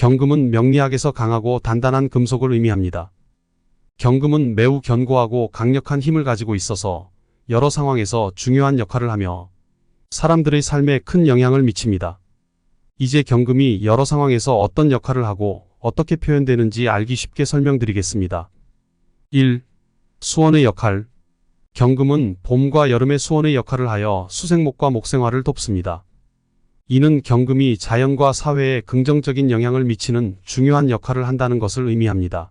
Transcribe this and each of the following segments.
경금은 명리학에서 강하고 단단한 금속을 의미합니다. 경금은 매우 견고하고 강력한 힘을 가지고 있어서 여러 상황에서 중요한 역할을 하며 사람들의 삶에 큰 영향을 미칩니다. 이제 경금이 여러 상황에서 어떤 역할을 하고 어떻게 표현되는지 알기 쉽게 설명드리겠습니다. 1. 수원의 역할. 경금은 봄과 여름의 수원의 역할을 하여 수생목과 목생활을 돕습니다. 이는 경금이 자연과 사회에 긍정적인 영향을 미치는 중요한 역할을 한다는 것을 의미합니다.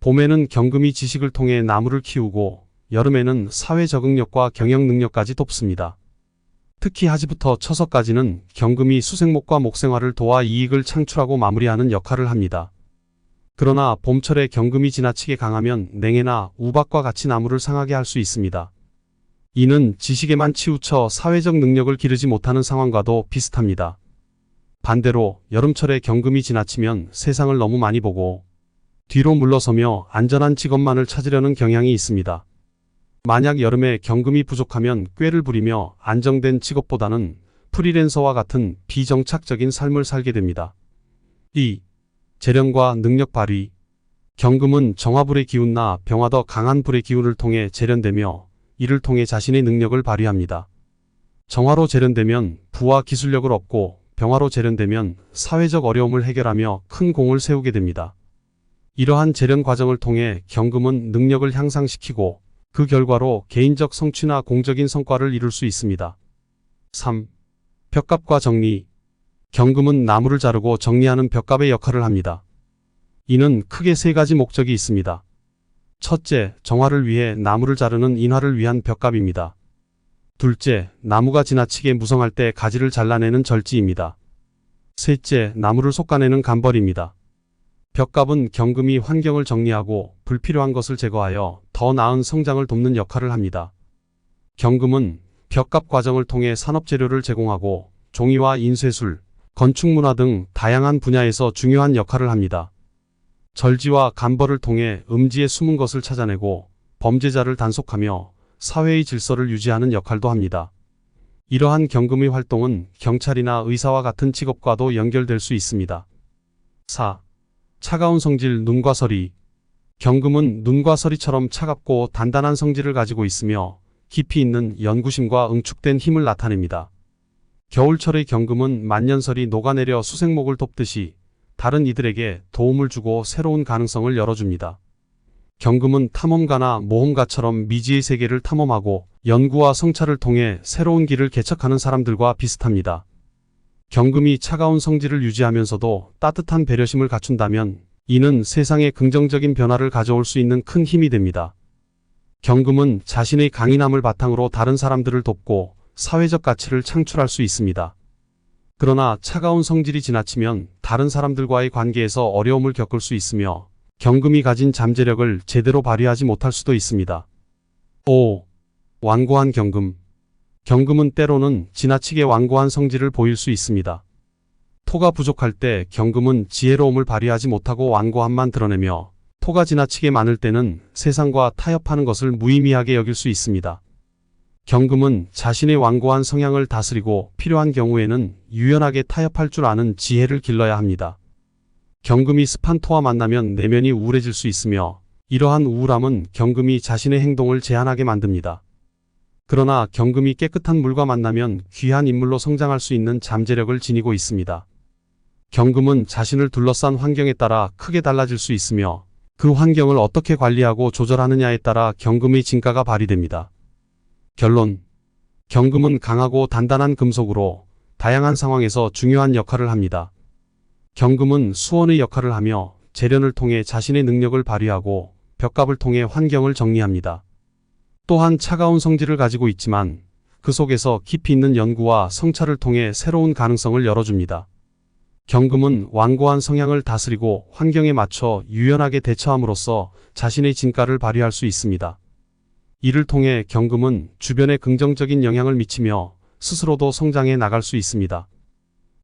봄에는 경금이 지식을 통해 나무를 키우고 여름에는 사회 적응력과 경영 능력까지 돕습니다. 특히 하지부터 처서까지는 경금이 수생목과 목생활을 도와 이익을 창출하고 마무리하는 역할을 합니다. 그러나 봄철에 경금이 지나치게 강하면 냉해나 우박과 같이 나무를 상하게 할 수 있습니다. 이는 지식에만 치우쳐 사회적 능력을 기르지 못하는 상황과도 비슷합니다. 반대로 여름철에 경금이 지나치면 세상을 너무 많이 보고 뒤로 물러서며 안전한 직업만을 찾으려는 경향이 있습니다. 만약 여름에 경금이 부족하면 꾀를 부리며 안정된 직업보다는 프리랜서와 같은 비정착적인 삶을 살게 됩니다. 2. 재련과 능력 발휘. 경금은 정화불의 기운나 병화 더 강한 불의 기운을 통해 재련되며 이를 통해 자신의 능력을 발휘합니다. 정화로 재련되면 부와 기술력을 얻고 병화로 재련되면 사회적 어려움을 해결하며 큰 공을 세우게 됩니다. 이러한 재련 과정을 통해 경금은 능력을 향상시키고 그 결과로 개인적 성취나 공적인 성과를 이룰 수 있습니다. 3. 벽갑과 정리. 경금은 나무를 자르고 정리하는 벽갑의 역할을 합니다. 이는 크게 세 가지 목적이 있습니다. 첫째, 정화를 위해 나무를 자르는 인화를 위한 벽갑입니다. 둘째, 나무가 지나치게 무성할 때 가지를 잘라내는 절지입니다. 셋째, 나무를 솎아내는 간벌입니다. 벽갑은 경금이 환경을 정리하고 불필요한 것을 제거하여 더 나은 성장을 돕는 역할을 합니다. 경금은 벽갑 과정을 통해 산업재료를 제공하고 종이와 인쇄술, 건축문화 등 다양한 분야에서 중요한 역할을 합니다. 절지와 간벌을 통해 음지에 숨은 것을 찾아내고 범죄자를 단속하며 사회의 질서를 유지하는 역할도 합니다. 이러한 경금의 활동은 경찰이나 의사와 같은 직업과도 연결될 수 있습니다. 4. 차가운 성질 눈과 서리. 경금은 눈과 서리처럼 차갑고 단단한 성질을 가지고 있으며 깊이 있는 연구심과 응축된 힘을 나타냅니다. 겨울철의 경금은 만년설이 녹아내려 수생목을 돕듯이 다른 이들에게 도움을 주고 새로운 가능성을 열어줍니다. 경금은 탐험가나 모험가처럼 미지의 세계를 탐험하고 연구와 성찰을 통해 새로운 길을 개척하는 사람들과 비슷합니다. 경금이 차가운 성질을 유지하면서도 따뜻한 배려심을 갖춘다면 이는 세상에 긍정적인 변화를 가져올 수 있는 큰 힘이 됩니다. 경금은 자신의 강인함을 바탕으로 다른 사람들을 돕고 사회적 가치를 창출할 수 있습니다. 그러나 차가운 성질이 지나치면 다른 사람들과의 관계에서 어려움을 겪을 수 있으며 경금이 가진 잠재력을 제대로 발휘하지 못할 수도 있습니다. 5. 완고한 경금. 경금은 때로는 지나치게 완고한 성질을 보일 수 있습니다. 토가 부족할 때 경금은 지혜로움을 발휘하지 못하고 완고함만 드러내며 토가 지나치게 많을 때는 세상과 타협하는 것을 무의미하게 여길 수 있습니다. 경금은 자신의 완고한 성향을 다스리고 필요한 경우에는 유연하게 타협할 줄 아는 지혜를 길러야 합니다. 경금이 습한 토와 만나면 내면이 우울해질 수 있으며 이러한 우울함은 경금이 자신의 행동을 제한하게 만듭니다. 그러나 경금이 깨끗한 물과 만나면 귀한 인물로 성장할 수 있는 잠재력을 지니고 있습니다. 경금은 자신을 둘러싼 환경에 따라 크게 달라질 수 있으며 그 환경을 어떻게 관리하고 조절하느냐에 따라 경금의 진가가 발휘됩니다. 결론. 경금은 강하고 단단한 금속으로 다양한 상황에서 중요한 역할을 합니다. 경금은 수원의 역할을 하며 재련을 통해 자신의 능력을 발휘하고 벽갑을 통해 환경을 정리합니다. 또한 차가운 성질을 가지고 있지만 그 속에서 깊이 있는 연구와 성찰을 통해 새로운 가능성을 열어줍니다. 경금은 완고한 성향을 다스리고 환경에 맞춰 유연하게 대처함으로써 자신의 진가를 발휘할 수 있습니다. 이를 통해 경금은 주변에 긍정적인 영향을 미치며 스스로도 성장해 나갈 수 있습니다.